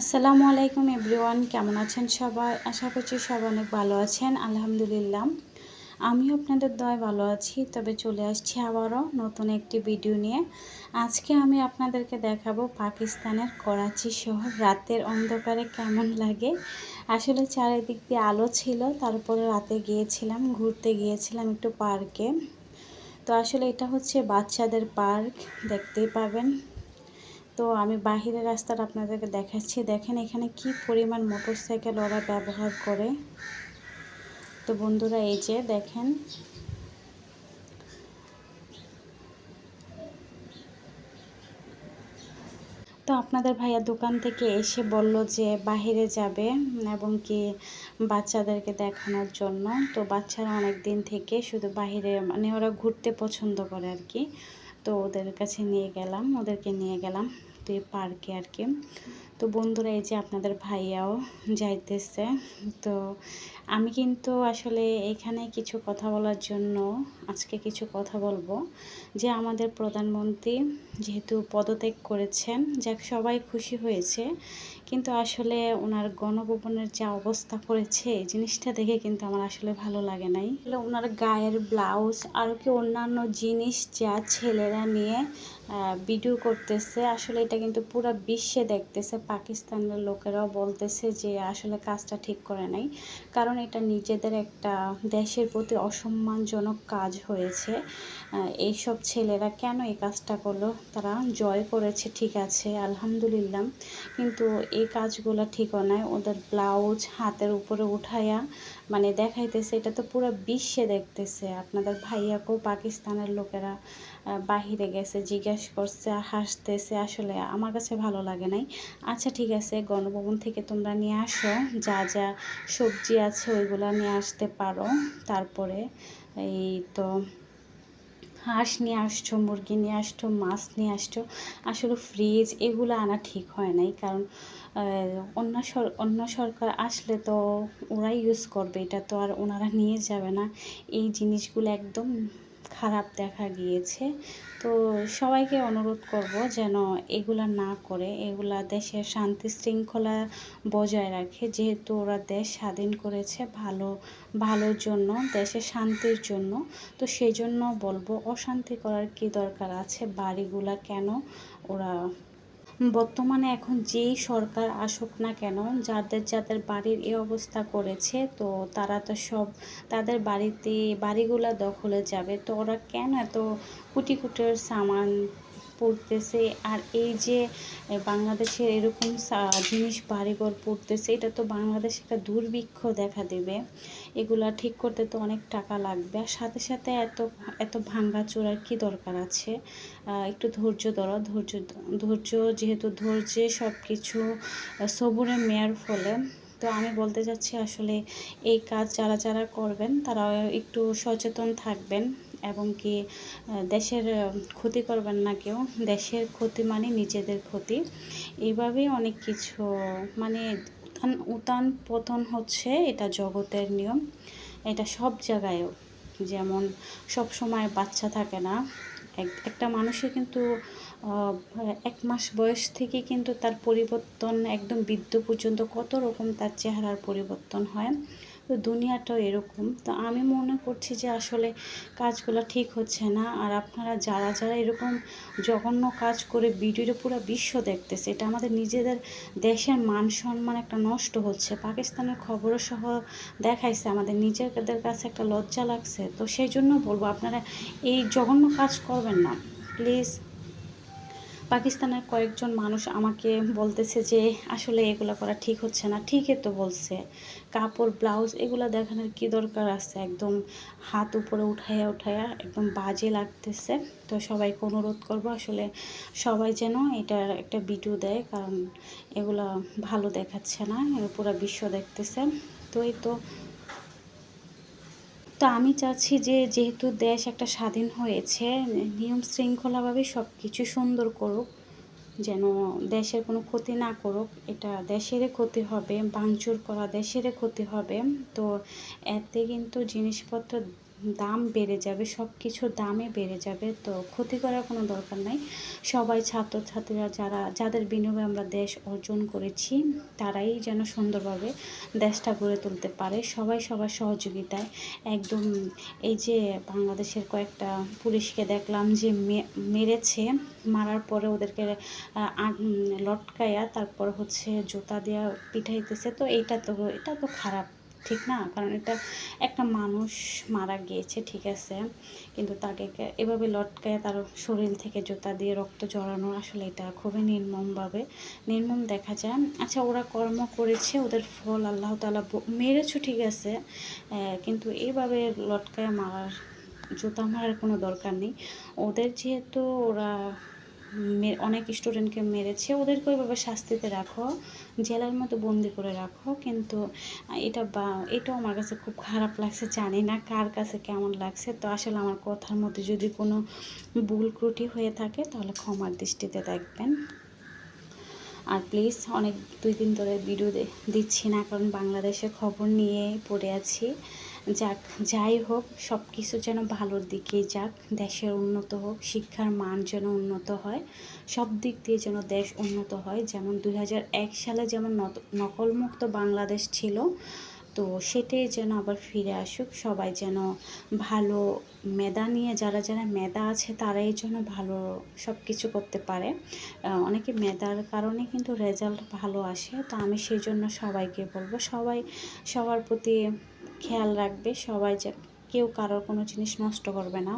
আসসালামু আলাইকুম এভরিওয়ান, কেমন আছেন সবাই? আশা করছি সবাই অনেক ভালো আছেন, আলহামদুলিল্লাহ। আমিও আপনাদের দয় ভালো আছি, তবে চলে আসছি আবারও নতুন একটি ভিডিও নিয়ে। আজকে আমি আপনাদেরকে দেখাবো পাকিস্তানের করাচি শহর, রাতের অন্ধকারে কেমন লাগে। আসলে চারিদিক দিয়ে আলো ছিল, তারপরে রাতে গিয়েছিলাম, ঘুরতে গিয়েছিলাম একটু পার্কে। তো আসলে এটা হচ্ছে বাচ্চাদের পার্ক, দেখতেই পাবেন। তো আমি বাহিরের রাস্তাটা আপনাদেরকে দেখাচ্ছি। দেখেন এখানে কি পরিমাণ মোটরসাইকেল ওরা ব্যবহার করে। তো বন্ধুরা, এই যে দেখেন। তো আপনাদের ভাইয়া দোকান থেকে এসে বলল যে বাহিরে যাবে এবং কি বাচ্চাদেরকে দেখানোর জন্য। তো বাচ্চারা অনেক দিন থেকে শুধু বাহিরে মানে ওরা ঘুরতে পছন্দ করে আর কি। তো ওদের কাছে নিয়ে গেলাম, ওদেরকে নিয়ে গেলাম তো এই পার্কে আর কি। তো বন্ধুরা, এই যে আপনাদের ভাইয়াও যাইতেছে। তো আমি কিন্তু আসলে এখানে কিছু কথা বলার জন্য আজকে কিছু কথা বলব। যে আমাদের প্রধানমন্ত্রী যেহেতু পদত্যাগ করেছেন, যাক সবাই খুশি হয়েছে। কিন্তু আসলে ওনার গণভবনের যা অবস্থা করেছে জিনিসটা দেখে কিন্তু আমার আসলে ভালো লাগে নাই। ওনার গায়ের ব্লাউজ আর কি অন্যান্য জিনিস যা ছেলেরা নিয়ে ভিডিও করতেছে। আসলে এটা কিন্তু পুরো বিশ্বে দেখতেছে। পাকিস্তানের লোকেরাও বলতেছে যে আসলে কাজটা ঠিক করে নাই। কারণ এটা নিজেদের একটা দেশের প্রতি অসম্মানজনক কাজ হয়েছে। এইসব ছেলেরা কেন এই কাজটা করল? তারা জয় করেছে, ঠিক আছে, আলহামদুলিল্লাহ। কিন্তু এই কাজগুলো ঠিক নয় ওদের ব্লাউজ হাতের উপরে উঠাইয়া মানে দেখাইতেছে। এটা তো পুরো বিশ্বে দেখতেছে। আপনাদের ভাইয়াকেও পাকিস্তানের লোকেরা বাহিরে গেছে, জিজ্ঞেস করছে, হাসতেছে, আসলে আমার কাছে ভালো লাগে নাই। আচ্ছা ঠিক আছে, গণভবন থেকে তোমরা নিয়ে আসো, যা যা সবজি আছে ওইগুলো নিয়ে আসতে পারো। তারপরে এই তো হাঁস নিয়ে আসছো, মুরগি নিয়ে আসছো, মাছ নিয়ে আসছো, আসলে ফ্রিজ এগুলো আনা ঠিক হয় নাই। কারণ অন্য সর, অন্য সরকার আসলে তো ওরাই ইউজ করবে, এটা তো আর ওনারা নিয়ে যাবে না। এই জিনিসগুলো একদম খারাপ দেখা গিয়েছে। তো সবাইকে অনুরোধ করব যেন এগুলা না করে, এগুলা দেশের শান্তি শৃঙ্খলা বজায় রাখে। যেহেতু ওরা দেশ স্বাধীন করেছে ভালো, ভালোর জন্য, দেশের শান্তির জন্য। তো সেই জন্য বলব অশান্তি করার কি দরকার আছে? বাড়িগুলা কেন ওরা বর্তমানে এখন যেই সরকার আসুক না কেন, যাদের যাদের বাড়ির এ অবস্থা করেছে, তো তারা তো সব তাদের বাড়িতে বাড়িগুলো দখলে যাবে, তো ওরা কেন এত কুটি কুটির সামান পড়তেছে আর এই যে বাংলাদেশের এরকম জিনিস বাড়িঘর পড়তেছে, এটা তো বাংলাদেশে একটা দুর্ভিক্ষ দেখা দেবে। এগুলা ঠিক করতে তো অনেক টাকা লাগবে। আর সাথে সাথে এত এত ভাঙ্গা চোরার কী দরকার আছে? একটু ধৈর্য ধরো, ধৈর্য ধৈর্য যেহেতু ধৈর্যে সব কিছু সবুরে মেয়ার ফলে। তো আমি বলতে চাচ্ছি আসলে এই কাজ যারা যারা করবেন তারা একটু সচেতন থাকবেন। এবং কি দেশের ক্ষতি করবেন না কেউ। দেশের ক্ষতি মানে নিজেদের ক্ষতি। এইভাবেই অনেক কিছু মানে উত্থান উত্থান পতন হচ্ছে এটা জগতের নিয়ম। এটা সব জায়গায়ও যেমন সব সময় বাচ্চা থাকে না। একটা মানুষের কিন্তু এক মাস বয়স থেকে কিন্তু তার পরিবর্তন একদম বৃদ্ধ পর্যন্ত কত রকম তার চেহারার পরিবর্তন হয়। তো দুনিয়াটাও এরকম। তো আমি মনে করছি যে আসলে কাজগুলো ঠিক হচ্ছে না। আর আপনারা যারা যারা এরকম জঘন্য কাজ করে ভিডিওটা পুরো বিশ্ব দেখতেছে, এটা আমাদের নিজেদের দেশের মান সম্মান একটা নষ্ট হচ্ছে। পাকিস্তানের খবরও সহ দেখাইছে আমাদের। নিজেদের কাছে একটা লজ্জা লাগছে। তো সেই জন্য বলব, আপনারা এই জঘন্য কাজ করবেন না। প্লিজ পাকিস্তানের কয়েকজন মানুষ আমাকে বলতেছে যে, আসলে এগুলো করা ঠিক হচ্ছে না। ঠিকই তো বলছে। কাপড়, ব্লাউজ এগুলো দেখানোর কি দরকার আছে? একদম হাত উপরে উঠাইয়া উঠাইয়া একদম বাজে লাগতেছে। তো সবাইকে অনুরোধ করব, আসলে সবাই যেন এটার একটা ভিডিও দেয়, কারণ এগুলো ভালো দেখাচ্ছে না পুরো বিশ্ব দেখতেছে। তো এই তো তো আমি চাচ্ছি যে যেহেতু দেশ একটা স্বাধীন হয়েছে, নিয়ম শৃঙ্খলাভাবে সব কিছু সুন্দর করুক, যেন দেশের কোনো ক্ষতি না করুক, এটা দেশের ক্ষতি হবে, ভাঙচুর করা দেশেরই ক্ষতি হবে। তো এতে কিন্তু জিনিসপত্র দাম বেড়ে যাবে সব কিছুর দামে বেড়ে যাবে, তো ক্ষতি করার কোনো দরকার নাই। সবাই ছাত্রছাত্রীরা যারা, যাদের বিনিয়োগে আমরা দেশ অর্জন করেছি, তারাই যেন সুন্দরভাবে দেশটা গড়ে তুলতে পারে। সবাই সবার সহযোগিতায়। একদম এই যে বাংলাদেশের কয়েকটা পুলিশকে দেখলাম যে মেরেছে, মারার পরে ওদেরকে লটকায়া তারপর হচ্ছে জুতা দেওয়া পিঠাইতেছে, তো এইটা তো, এটা তো খারাপ। ঠিক না? কারণ এটা একটা মানুষ মারা গিয়েছে, ঠিক আছে? কিন্তু তাকে এভাবে লটকায় তার শরীর থেকে জুতা দিয়ে রক্ত জড়ানো আসলে এটা খুবই নির্মমভাবে, নির্মম দেখা যায়। আচ্ছা ওরা কর্ম করেছে, ওদের ফল আল্লাহ তালা মেরেছো, ঠিক আছে? কিন্তু এইভাবে লটকায় মারার, জুতা মারার কোনো দরকার নেই। ওদের যেহেতু ওরা অনেক স্টুডেন্টকে মেরেছে। ওদেরকে ওইভাবে শাস্তিতে রাখো, জেলার মতো বন্দি করে রাখো। কিন্তু এটা বা, এটাও আমার কাছে খুব খারাপ লাগছে, জানি না কার কাছে কেমন লাগছে। তো আসলে আমার কথার মধ্যে যদি কোনো ভুল ত্রুটি হয়ে থাকে, তাহলে ক্ষমার দৃষ্টিতে দেখবেন। আর প্লিজ অনেক দুই দিন ধরে ভিডিও দিচ্ছি না, কারণ বাংলাদেশের খবর নিয়ে পড়ে আছি। যাক, যাই হোক সব কিছু যেন ভালোর দিকেই যাক, দেশের উন্নত হোক, শিক্ষার মান যেন উন্নত হয়, সব দিক দিয়ে যেন দেশ উন্নত হয়। যেমন দু হাজার এক সালে যেমন নকলমুক্ত বাংলাদেশ ছিল তো সেটাই যেন আবার ফিরে আসুক। সবাই যেন ভালো মেধা নিয়ে, যারা যারা মেধা আছে তারাই যেন ভালো সব কিছু করতে পারে। অনেকে মেধার কারণে কিন্তু রেজাল্ট ভালো আসে। তো আমি সেই জন্য সবাইকে বলব, সবাই সবার প্রতি খেয়াল রাখবে। সবাই যে কেউ কারোর কোনো জিনিস নষ্ট করবে না।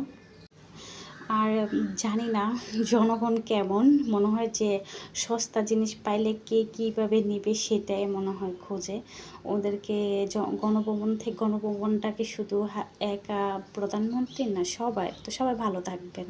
আর জানি না জনগণ কেমন, মনে হয় যে সস্তা জিনিস পাইলে কে কীভাবে নেবে সেটাই মনে হয় খোঁজে। ওদেরকে গণভবন থেকে গণভবনটাকে শুধু একা প্রধানমন্ত্রী না, সবাই, তো সবাই ভালো থাকবেন।